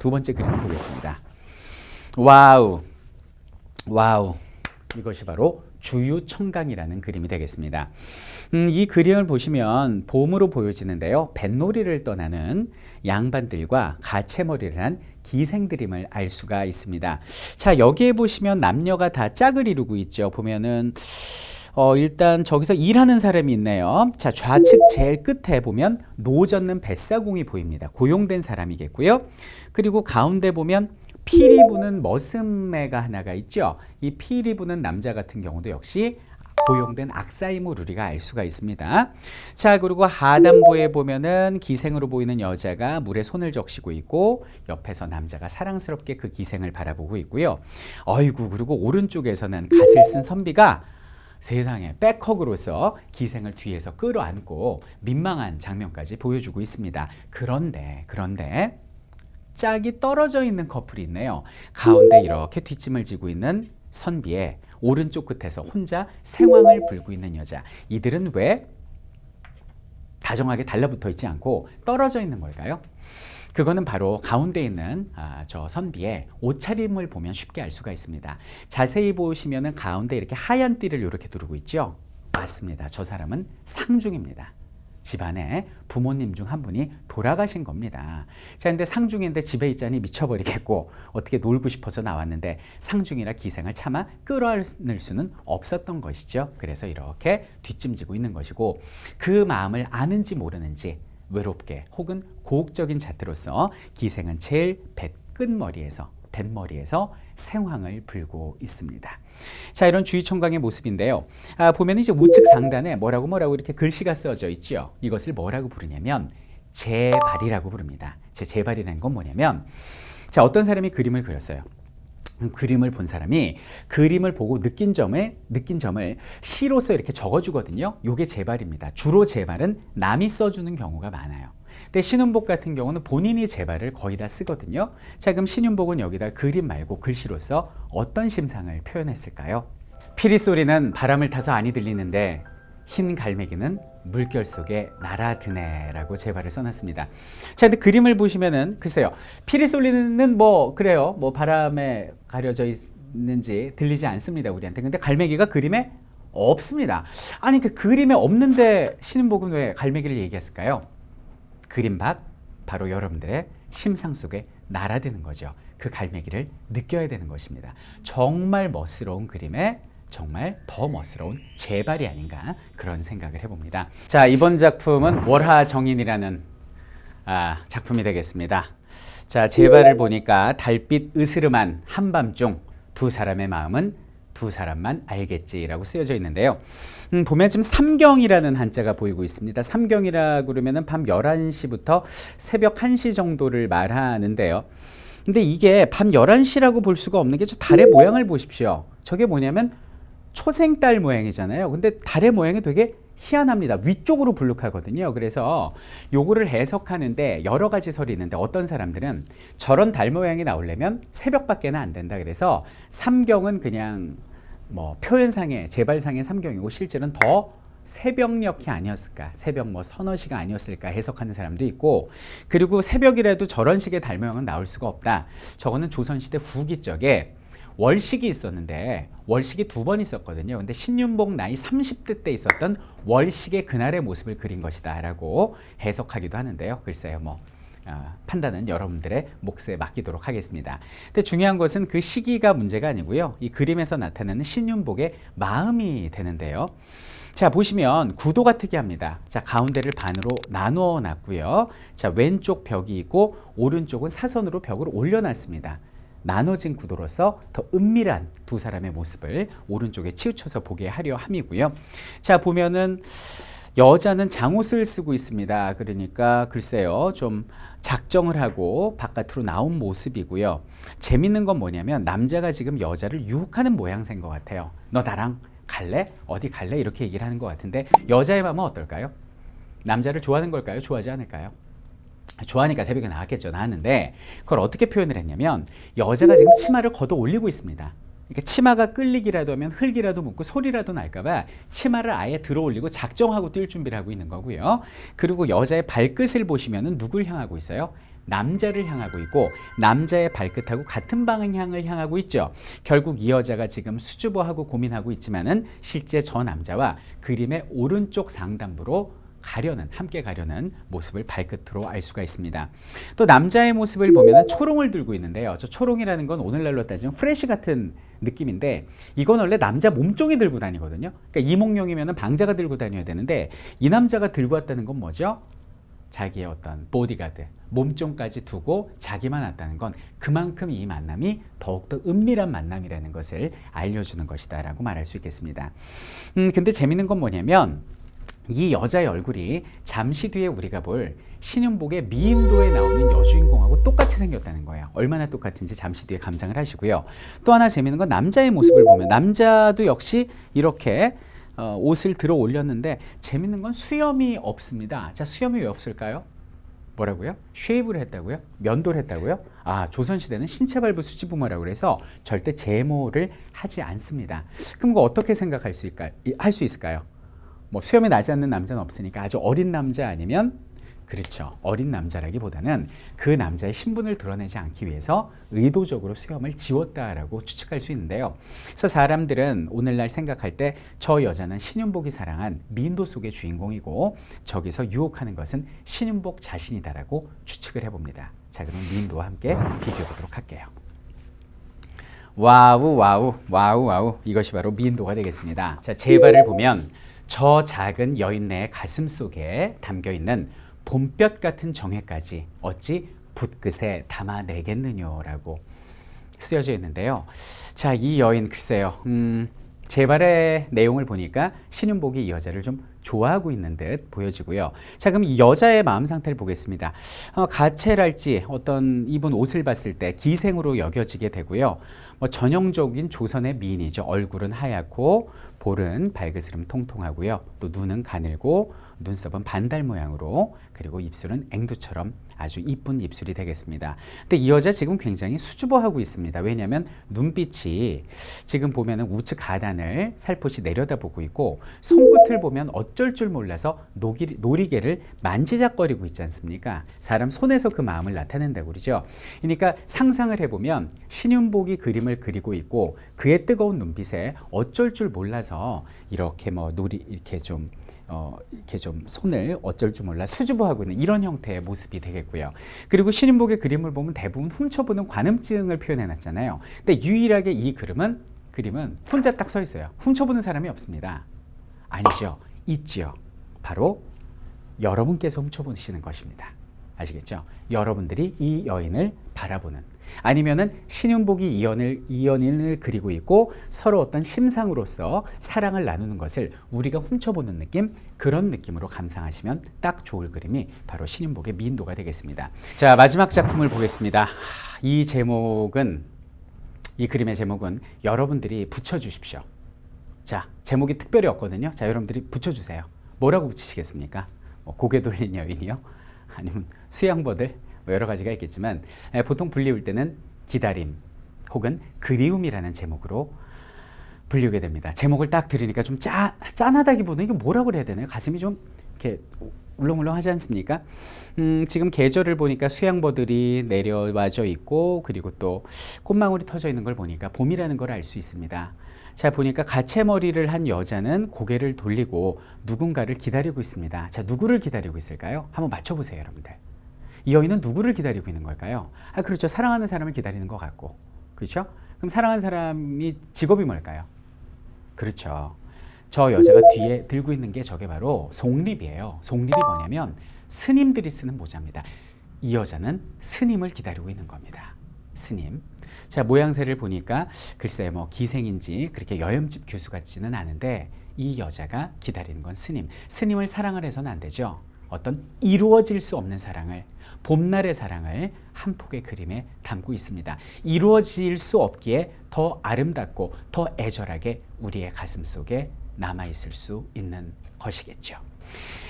두 번째 그림을 보겠습니다. 와우, 와우. 이것이 바로 주유청강이라는 그림이 되겠습니다. 음, 이 그림을 보시면 봄으로 보여지는데요. 뱃놀이를 떠나는 양반들과 가채머리를 한 기생드림을 알 수가 있습니다. 자, 여기에 보시면 남녀가 다 짝을 이루고 있죠. 보면은 어, 일단 저기서 일하는 사람이 있네요. 자, 좌측 제일 끝에 보면 노젓는 뱃사공이 보입니다. 고용된 사람이겠고요. 그리고 가운데 보면 피리 부는 머슴매가 하나가 있죠. 이 피리 부는 남자 같은 경우도 역시 고용된 악사임을 우리가 알 수가 있습니다. 자, 그리고 하단부에 보면은 기생으로 보이는 여자가 물에 손을 적시고 있고 옆에서 남자가 사랑스럽게 그 기생을 바라보고 있고요. 어이구, 그리고 오른쪽에서는 갓을 쓴 선비가 세상에 백허그로서 기생을 뒤에서 끌어안고 민망한 장면까지 보여주고 있습니다. 그런데 그런데 짝이 떨어져 있는 커플이 있네요. 가운데 이렇게 뒷짐을 지고 있는 선비의 오른쪽 끝에서 혼자 생황을 불고 있는 여자. 이들은 왜 다정하게 달라붙어 있지 않고 떨어져 있는 걸까요? 그거는 바로 가운데 있는 아, 저 선비의 옷차림을 보면 쉽게 알 수가 있습니다. 자세히 보시면은 가운데 이렇게 하얀 띠를 이렇게 두르고 있죠. 맞습니다. 저 사람은 상중입니다. 집안에 부모님 중 한 분이 돌아가신 겁니다. 자, 근데 상중인데 집에 있자니 미쳐버리겠고 어떻게 놀고 싶어서 나왔는데 상중이라 기생을 차마 끌어안을 수는 없었던 것이죠. 그래서 이렇게 뒷짐지고 있는 것이고 그 마음을 아는지 모르는지 외롭게 혹은 고혹적인 자태로서 기생은 제일 뱃 끝머리에서 뱃머리에서 생황을 불고 있습니다. 자, 이런 주의총광의 모습인데요. 아, 보면 이제 우측 상단에 뭐라고 뭐라고 이렇게 글씨가 써져 있죠. 이것을 뭐라고 부르냐면 제발이라고 부릅니다. 제 제발이라는 건 뭐냐면 자, 어떤 사람이 그림을 그렸어요. 음, 그림을 본 사람이 그림을 보고 느낀 점을 느낀 점을 시로서 이렇게 적어주거든요. 요게 제발입니다. 주로 제발은 남이 써주는 경우가 많아요. 근데 신윤복 같은 경우는 본인이 제발을 거의 다 쓰거든요. 자, 그럼 신윤복은 여기다 그림 말고 글씨로서 어떤 심상을 표현했을까요? 피리 소리는 바람을 타서 아니 들리는데 흰 갈매기는 물결 속에 날아드네라고 제 발을 써놨습니다. 자, 근데 그림을 보시면은 글쎄요, 피리 소리는 뭐 그래요, 뭐 바람에 가려져 있는지 들리지 않습니다 우리한테. 근데 갈매기가 그림에 없습니다. 아니 그 그림에 없는데 신은복은 왜 갈매기를 얘기했을까요? 그림 밖 바로 여러분들의 심상 속에 날아드는 거죠. 그 갈매기를 느껴야 되는 것입니다. 정말 멋스러운 그림에 정말 더 멋스러운 제발이 아닌가 그런 생각을 해봅니다. 자 이번 작품은 월하 정인이라는 아, 작품이 되겠습니다. 자 제발을 보니까 달빛 으스름한 한밤중 두 사람의 마음은 두 사람만 알겠지라고 쓰여져 있는데요. 음, 보면 지금 삼경이라는 한자가 보이고 있습니다. 삼경이라 그러면은 밤 11시부터 새벽 1시 정도를 말하는데요. 근데 이게 밤 11시라고 볼 수가 없는 게 저 달의 모양을 보십시오. 저게 뭐냐면 초생달 모양이잖아요. 근데 달의 모양이 되게 희한합니다. 위쪽으로 불룩하거든요. 그래서 요거를 해석하는데 여러 가지 설이 있는데 어떤 사람들은 저런 달 모양이 나오려면 새벽밖에는 안 된다. 그래서 삼경은 그냥 뭐 표현상의 제발상의 삼경이고 실제는 더 새벽녘이 아니었을까 새벽 뭐 서너 시가 아니었을까 해석하는 사람도 있고 그리고 새벽이라도 저런 식의 달 모양은 나올 수가 없다 저거는 조선시대 후기 쪽에 월식이 있었는데 월식이 두 번 있었거든요. 근데 신윤복 나이 30대 때 있었던 월식의 그날의 모습을 그린 것이다라고 해석하기도 하는데요. 글쎄요, 뭐 어, 판단은 여러분들의 몫에 맡기도록 하겠습니다. 근데 중요한 것은 그 시기가 문제가 아니고요. 이 그림에서 나타나는 신윤복의 마음이 되는데요. 자 보시면 구도가 특이합니다. 자 가운데를 반으로 나누어 놨고요. 자 왼쪽 벽이 있고 오른쪽은 사선으로 벽을 올려놨습니다. 나눠진 구도로서 더 은밀한 두 사람의 모습을 오른쪽에 치우쳐서 보게 하려 함이고요. 자 보면은 여자는 장옷을 쓰고 있습니다. 그러니까 글쎄요 좀 작정을 하고 바깥으로 나온 모습이고요. 재밌는 건 뭐냐면 남자가 지금 여자를 유혹하는 모양새인 것 같아요. 너 나랑 갈래? 어디 갈래? 이렇게 얘기를 하는 것 같은데 여자의 마음은 어떨까요? 남자를 좋아하는 걸까요? 좋아하지 않을까요? 좋아하니까 새벽에 나왔겠죠. 나왔는데 그걸 어떻게 표현을 했냐면 여자가 지금 치마를 걷어 올리고 있습니다. 그러니까 치마가 끌리기라도 하면 흙이라도 묻고 소리라도 날까봐 치마를 아예 들어 올리고 작정하고 뛸 준비를 하고 있는 거고요. 그리고 여자의 발끝을 보시면은 누굴 향하고 있어요? 남자를 향하고 있고 남자의 발끝하고 같은 방향을 향하고 있죠. 결국 이 여자가 지금 수줍어하고 고민하고 있지만은 실제 저 남자와 그림의 오른쪽 상단부로 가려는 함께 가려는 모습을 발끝으로 알 수가 있습니다. 또 남자의 모습을 보면은 초롱을 들고 있는데요. 저 초롱이라는 건 오늘날로 따지면 프레시 같은 느낌인데 이건 원래 남자 몸종이 들고 다니거든요. 그러니까 이몽룡이면은 방자가 들고 다녀야 되는데 이 남자가 들고 왔다는 건 뭐죠? 자기의 어떤 보디가드, 몸종까지 두고 자기만 왔다는 건 그만큼 이 만남이 더욱더 은밀한 만남이라는 것을 알려주는 것이다라고 말할 수 있겠습니다. 음, 근데 재밌는 건 뭐냐면 이 여자의 얼굴이 잠시 뒤에 우리가 볼 신윤복의 미인도에 나오는 여주인공하고 똑같이 생겼다는 거예요. 얼마나 똑같은지 잠시 뒤에 감상을 하시고요. 또 하나 재밌는 건 남자의 모습을 보면 남자도 역시 이렇게 어, 옷을 들어 올렸는데 재밌는 건 수염이 없습니다. 자, 수염이 왜 없을까요? 뭐라고요? 쉐이브를 했다고요? 면도를 했다고요? 아, 조선시대는 신체 발부 수지부모라고 그래서 절대 제모를 하지 않습니다. 그럼 그 어떻게 생각할 수 있을까요? 할 수 있을까요? 뭐 수염이 나지 않는 남자는 없으니까 아주 어린 남자 아니면 그렇죠. 어린 남자라기보다는 그 남자의 신분을 드러내지 않기 위해서 의도적으로 수염을 지웠다라고 추측할 수 있는데요. 그래서 사람들은 오늘날 생각할 때 저 여자는 신윤복이 사랑한 미인도 속의 주인공이고 저기서 유혹하는 것은 신윤복 자신이다라고 추측을 해봅니다. 자, 그럼 미인도와 함께 비교해 보도록 할게요. 와우 와우 와우 와우 이것이 바로 미인도가 되겠습니다. 자, 제 발을 보면 저 작은 여인네의 가슴 속에 담겨 있는 봄볕 같은 정회까지 어찌 붓끝에 담아내겠느냐라고 쓰여져 있는데요. 자, 이 여인 글쎄요. 음, 제발의 내용을 보니까 신윤복이 이 여자를 좀 좋아하고 있는 듯 보여지고요. 자, 그럼 이 여자의 마음 상태를 보겠습니다. 어, 가채랄지 어떤 입은 옷을 봤을 때 기생으로 여겨지게 되고요. 뭐 전형적인 조선의 미인이죠. 얼굴은 하얗고 볼은 발그스름 통통하고요. 또 눈은 가늘고 눈썹은 반달 모양으로 그리고 입술은 앵두처럼 아주 이쁜 입술이 되겠습니다. 근데 이 여자 지금 굉장히 수줍어하고 있습니다. 왜냐하면 눈빛이 지금 보면은 우측 가단을 살포시 내려다보고 있고 손끝을 보면 어쩔 줄 몰라서 노기, 놀이개를 만지작거리고 있지 않습니까? 사람 손에서 그 마음을 나타낸다고 그러죠. 그러니까 상상을 해보면 신윤복이 그림을 그리고 있고 그의 뜨거운 눈빛에 어쩔 줄 몰라서 이렇게 뭐 놀이 이렇게 좀 어, 이렇게 좀 손을 어쩔 줄 몰라 수줍어하고 있는 이런 형태의 모습이 되겠고요. 그리고 신인복의 그림을 보면 대부분 훔쳐보는 관음증을 표현해 놨잖아요. 근데 유일하게 이 그림은 그림은 혼자 딱 서 있어요. 훔쳐보는 사람이 없습니다. 아니죠. 있지요. 바로 여러분께서 훔쳐보시는 것입니다. 아시겠죠? 여러분들이 이 여인을 바라보는 아니면은 신윤복이 이연을 이연인을 그리고 있고 서로 어떤 심상으로서 사랑을 나누는 것을 우리가 훔쳐보는 느낌 그런 느낌으로 감상하시면 딱 좋을 그림이 바로 신윤복의 미인도가 되겠습니다. 자 마지막 작품을 보겠습니다. 이 제목은 이 그림의 제목은 여러분들이 붙여주십시오. 자 제목이 특별히 없거든요. 자 여러분들이 붙여주세요. 뭐라고 붙이시겠습니까? 뭐 고개 돌린 여인이요? 아니면 수양버들 뭐 여러 가지가 있겠지만 보통 불리울 때는 기다림 혹은 그리움이라는 제목으로 불리게 됩니다. 제목을 딱 들으니까 좀 짜, 짠하다기보다는 이게 뭐라고 해야 되나요? 가슴이 좀 이렇게 울렁울렁 하지 않습니까? 음, 지금 계절을 보니까 수양버들이 내려와져 있고 그리고 또 꽃망울이 터져 있는 걸 보니까 봄이라는 걸 알 수 있습니다. 자 보니까 가채머리를 한 여자는 고개를 돌리고 누군가를 기다리고 있습니다. 자 누구를 기다리고 있을까요? 한번 맞춰보세요, 여러분들. 이 여인은 누구를 기다리고 있는 걸까요? 아, 그렇죠. 사랑하는 사람을 기다리는 것 같고. 그렇죠? 그럼 사랑하는 사람이 직업이 뭘까요? 그렇죠. 저 여자가 뒤에 들고 있는 게 저게 바로 송립이에요. 송립이 뭐냐면 스님들이 쓰는 모자입니다. 이 여자는 스님을 기다리고 있는 겁니다. 스님. 자, 모양새를 보니까 글쎄 뭐 기생인지 그렇게 여염집 교수 같지는 않은데 이 여자가 기다리는 건 스님. 스님을 사랑을 해서는 안 되죠. 어떤 이루어질 수 없는 사랑을 봄날의 사랑을 한 폭의 그림에 담고 있습니다. 이루어질 수 없기에 더 아름답고 더 애절하게 우리의 가슴 속에 남아 있을 수 있는 것이겠죠.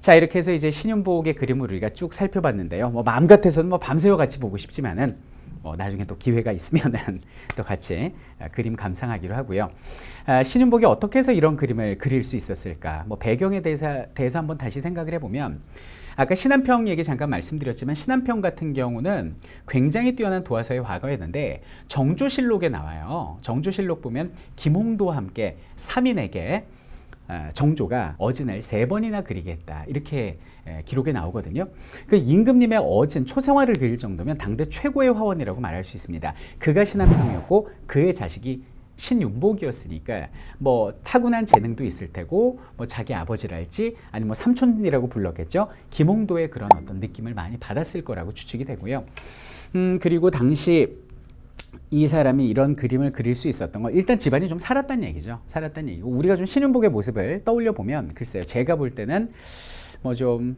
자 이렇게 해서 이제 신윤복의 그림을 우리가 쭉 살펴봤는데요. 뭐 마음 같아서는 뭐 밤새워 같이 보고 싶지만은 뭐 나중에 또 기회가 있으면은 또 같이 아, 그림 감상하기로 하고요. 아, 신윤복이 어떻게 해서 이런 그림을 그릴 수 있었을까? 뭐 배경에 대해서, 대해서 한번 다시 생각을 해보면 아까 신한평 얘기 잠깐 말씀드렸지만 신한평 같은 경우는 굉장히 뛰어난 도화서의 화가였는데 정조실록에 나와요. 정조실록 보면 김홍도와 함께 삼인에게 아, 정조가 어진을 세 번이나 그리겠다 이렇게 에, 기록에 나오거든요. 그 임금님의 어진 초생화를 그릴 정도면 당대 최고의 화원이라고 말할 수 있습니다. 그가 신한평이었고 그의 자식이 신윤복이었으니까 뭐 타고난 재능도 있을 테고 뭐 자기 아버지랄지 아니면 뭐 삼촌이라고 불렀겠죠. 김홍도의 그런 어떤 느낌을 많이 받았을 거라고 추측이 되고요. 음 그리고 당시 이 사람이 이런 그림을 그릴 수 있었던 건 일단 집안이 좀 살았다는 얘기죠. 살았다는 얘기고 우리가 좀 신윤복의 모습을 떠올려 보면 글쎄요. 제가 볼 때는 뭐 좀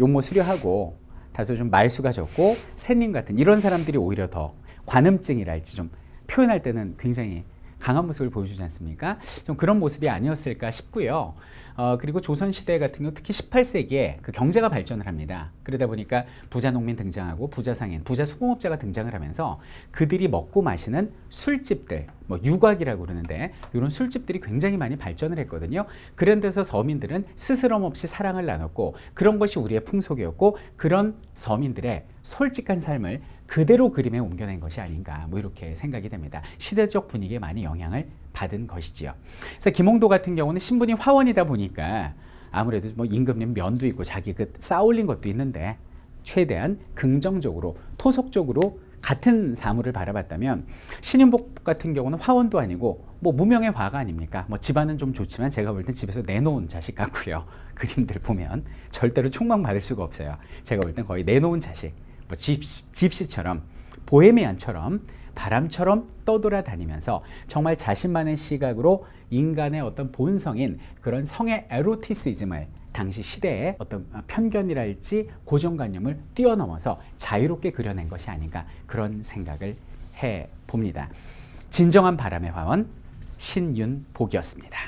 용모 수려하고 다소 좀 말수가 적고 새님 같은 이런 사람들이 오히려 더 관음증이랄지 좀 표현할 때는 굉장히 강한 모습을 보여주지 않습니까? 좀 그런 모습이 아니었을까 싶고요. 어, 그리고 조선시대 같은 경우 특히 18세기에 그 경제가 발전을 합니다. 그러다 보니까 부자 농민 등장하고 부자 상인, 부자 수공업자가 등장을 하면서 그들이 먹고 마시는 술집들, 뭐 유곽이라고 그러는데 이런 술집들이 굉장히 많이 발전을 했거든요. 그런 데서 서민들은 스스럼 없이 사랑을 나눴고 그런 것이 우리의 풍속이었고 그런 서민들의 솔직한 삶을 그대로 그림에 옮겨낸 것이 아닌가 뭐 이렇게 생각이 됩니다. 시대적 분위기에 많이 영향을 받은 것이지요. 그래서 김홍도 같은 경우는 신분이 화원이다 보니까 아무래도 뭐 임금님 면도 있고 자기 그 쌓아올린 것도 있는데 최대한 긍정적으로 토속적으로 같은 사물을 바라봤다면 신윤복 같은 경우는 화원도 아니고 뭐 무명의 화가 아닙니까? 뭐 집안은 좀 좋지만 제가 볼 땐 집에서 내놓은 자식 같고요. 그림들 보면 절대로 총망 받을 수가 없어요. 제가 볼 땐 거의 내놓은 자식, 뭐 집, 집시처럼 보헤미안처럼 바람처럼 떠돌아 다니면서 정말 자신만의 시각으로 인간의 어떤 본성인 그런 성의 에로티시즘을 당시 시대의 어떤 편견이랄지 고정관념을 뛰어넘어서 자유롭게 그려낸 것이 아닌가 그런 생각을 해 봅니다. 진정한 바람의 화원 신윤복이었습니다.